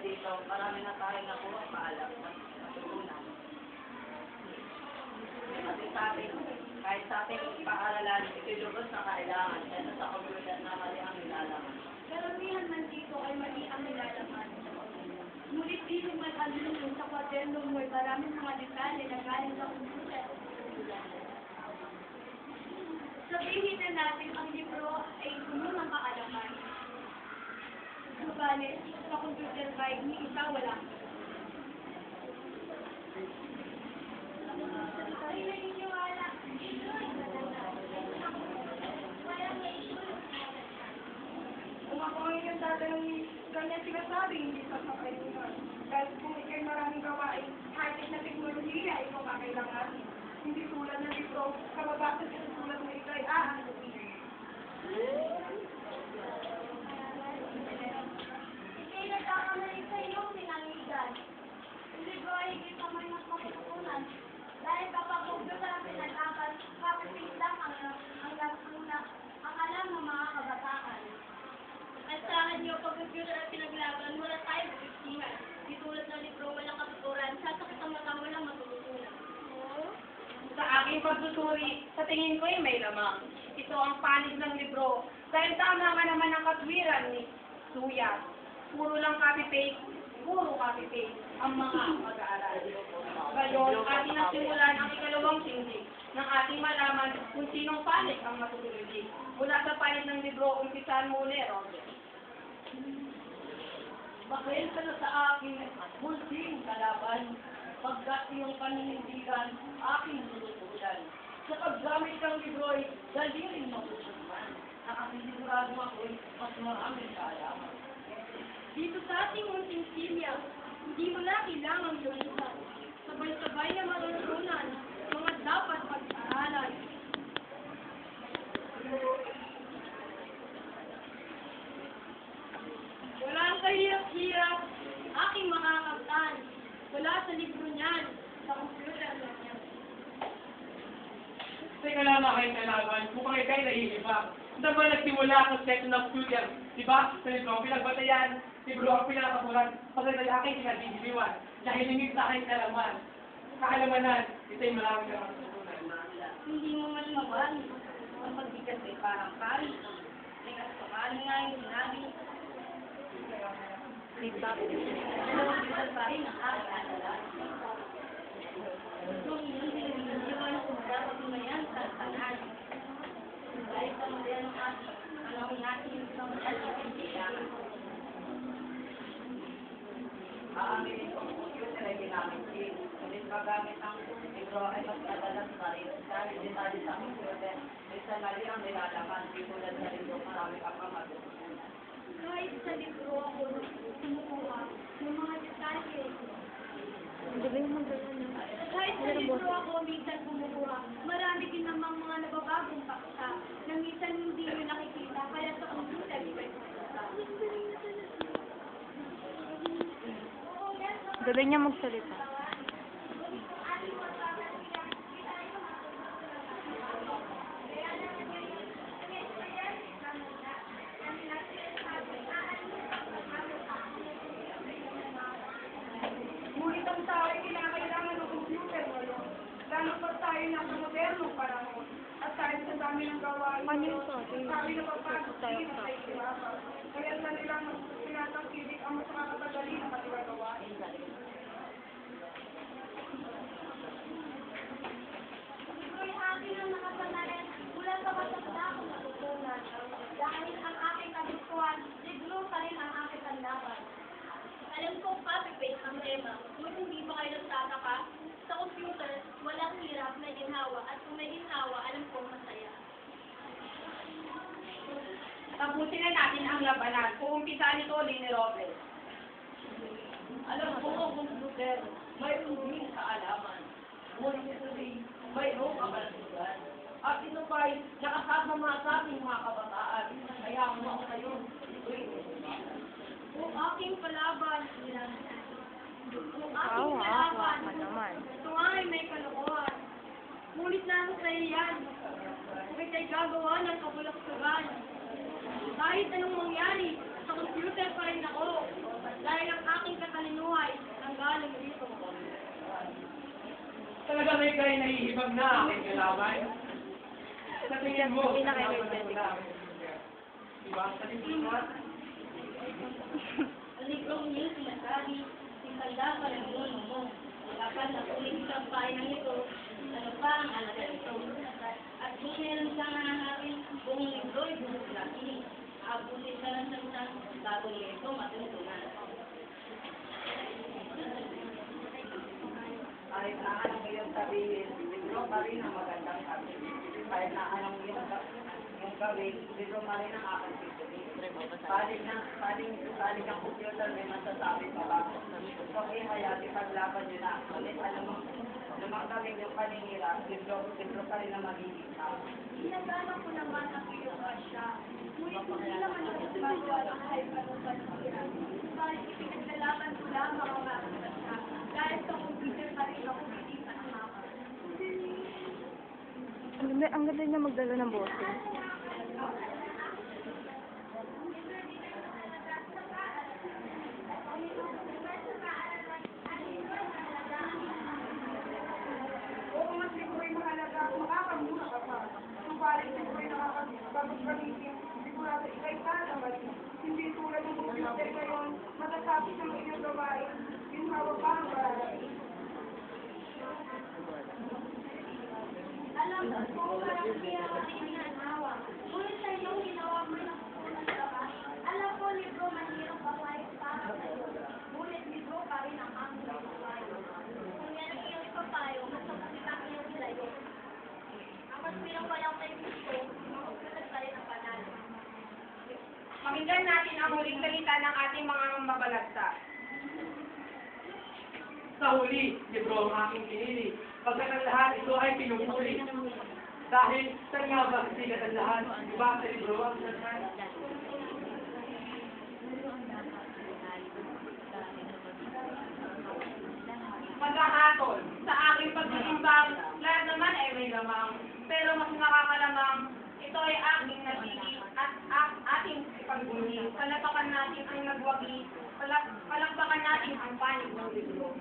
dito, marami na tayo nakuha paalam na natutunan. Kasi sa atin, kahit sa ating paaralan, itulubos na kailangan, kaya sa computer na mali ang nilalaman. Karamihan man dito ay mali ang nilalaman. Ngunit di naman alulong sa kwaderno mo ay maraming mga detalye na galing sa computer. Sabihin na natin ang libro ay puno ng kaalaman. Subalit, sa computer guide ni isa wala. Ay, ang iyong tatanungin, ganyan sinasabi, hindi sa kapayunan. Dahil kung ikay maraming gawain, high-tech na teknolohiya, ikaw kakailangan. Hindi tulad ng libro, kababasa sa sulat mo ikay, ah, ano Ika'y nagkakamali sa iyong pinangigan. Ang libro ay higit pa man mas matutunan. Dahil kapag computer ang pinag-aral, copy-paste lang ang, ang, ang, ang, ang alam ng mga kabataan. At sa akin niyo, pag computer ang pinaglaban, wala tayo bubisihan. Di tulad ng libro, walang katuturan. Sasakit ang mata, walang matututunan. Sa aking pagsusuri, sa tingin ko ay may lamang. Ito ang panig ng libro. Dahil tama nga naman ang katwiran ni Suya. Puro lang copy-paste, puro copy-paste ang mga mag-aaral. Ngayon, ating nasimulan ang ikalawang sindi ng ating malaman kung sinong panig ang matutuloy. Mula sa panig ng libro, umpisan mo ulit, Robert. Ka na sa aking munting kalaban, pagkat iyong paninindigan, aking lulutudan. Sa paggamit ng libro'y, dali rin matutunan. Nakasigurado ako'y mas maraming kaalaman. Dito sa ating munting silya, hindi mo na kailangang lumisan. Sabay-sabay na maruntunan, mga dapat pag-aralan. Wala ang kahirap-hirap, aking mga kaptan. Wala sa niyan, sa computer na niyan. Teka lang mga kayong kalaban, mukhang ikay nahihibak. Hindi ba nagsimula ang section ng studian? Di ba? Sa libro, pinagbatayan, libro ang pinakasulat, pagkat ay aking pinagbibiliwan. Dahil hingit sa aking kalaman. Kaalamanan, ito'y maraming ka matutunan. Hindi mo man mawali. Ang pagbigas ay parang pari. May kasukali nga yung sinabi. Dalawang bigas pa rin ang aking alala. Kung iyon sinililiwan kung dapat umayan sa tanan. Dahil sa mga ng ating, ang ating isang alipin Aaminin ko ang computer ay ginamit din. Ngunit paggamit ng libro ay mas madalas pa rin. Dahil detalye sa computer, minsan mali ang nilalaman. Di tulad sa libro, marami ka pang matutunan. Kahit sa libro ako kumukuha ng mga detalye. Kahit sa libro ako minsan kumukuha, marami din namang mga nababagong paksa na minsan hindi mo nakikita kaya sa computer di ba Galing niya magsalita. Ngunit ang tao ay kinakailangan ng computer ngayon. Lalo pa tayo nasa modernong panahon. At dahil sa dami ng gawain, Ano yung sabi? sabi na Tayo sa- sa ihirapan. Kaya sa nilang Dahil ang aking kagustuhan, libro pa rin ang aking kanlaban. Alam ko copy-paste ang tema, ngunit hindi ba kayo nagtataka? Sa computer, walang hirap na ginhawa at kung may ginhawa, alam ko masaya. Tapusin na natin ang labanan. Uumpisahan ito ulit ni Robert. Alam ko ang computer, mayroon din kaalaman. Ngunit ito rin, mayroong kabalasugan. At ito pa'y nakasama sa ating mga kabataan. Kaya kung ako kayo, ito'y Kung aking palaban, kung aking palaban, ito ay may kalokohan. Ngunit nasa sa iyan, kung ika'y gagawa ng kabulaksagan. Kahit anong mangyari, sa computer pa rin ako dahil ang aking katalinuha ay nanggaling dito. Talaga may kayo nahihibag na aking kalaban? Sa tingin mo, pinakailangan mo na aking computer. Diba? Sa tingin mo, ang librong niya sinasabi, isanda pa ng mundo mo. Kapag nakulit sa bayan ito, ano pa ang alaga ito? At kung meron siyang hanapin, buong libro ay buong laki. Abutin ka lang sa isang bago ito matutunan. Kahit na anong iyong sabihin, libro pa rin ang magandang sabihin. Kahit na anong yung gawin, libro pa rin ang aking pipili. Palig na, ang computer, may masasabi pa ba? Kung ihayati, paglaban nyo na. Ulit, alam mo, lumang gawin yung paninira, libro, libro pa rin ang magiging tao. Sinasama ko naman ang iyong asya. Ngunit hindi naman ako gumagawa ng kahit anong panitiran. Bakit ipinaglalaban ko lamang ang aking asya? Dahil sa computer pa rin ako hindi sa. Ang ganda, ang ganda niya magdala ng boses. Oo, mas siguro'y mahalaga at makakamura ka pa. Subalit siguro'y nakakapagod pamilya. Sigurado ikay sana mali. Hindi tulad ng computer ngayon, matatapos ang iyong gawain. Ginhawa pa ang bahay. Alam ko parang hindi ako pinanawa. Ngunit sa iyong ginawa mo ng unang gawa. Alam ko libro mahirap babae para sa iyo. Ngunit libro pa rin ang aming gawain. Kung yan ang iyong ipapayo, mas mabuti ang iyong ilayo. Ang mas pinapayaw kay Kristo, makukulat pa rin ang panalo. Pakinggan natin ang huling salita ng ating mga mabalagta. sa huli, libro ang aking pinili. Pagkat ang lahat, ito ay pinupuli. Dahil, saan nga ba sikat ang lahat? Diba sa libro ang lahat? Pagkahatol, sa aking pagtitimbang, lahat naman ay may lamang. Pero mas nakakalamang, ito ay aking a- ating pagbuli. Palapakan natin ang nagwagi, palak palakpakan natin ang panig ng.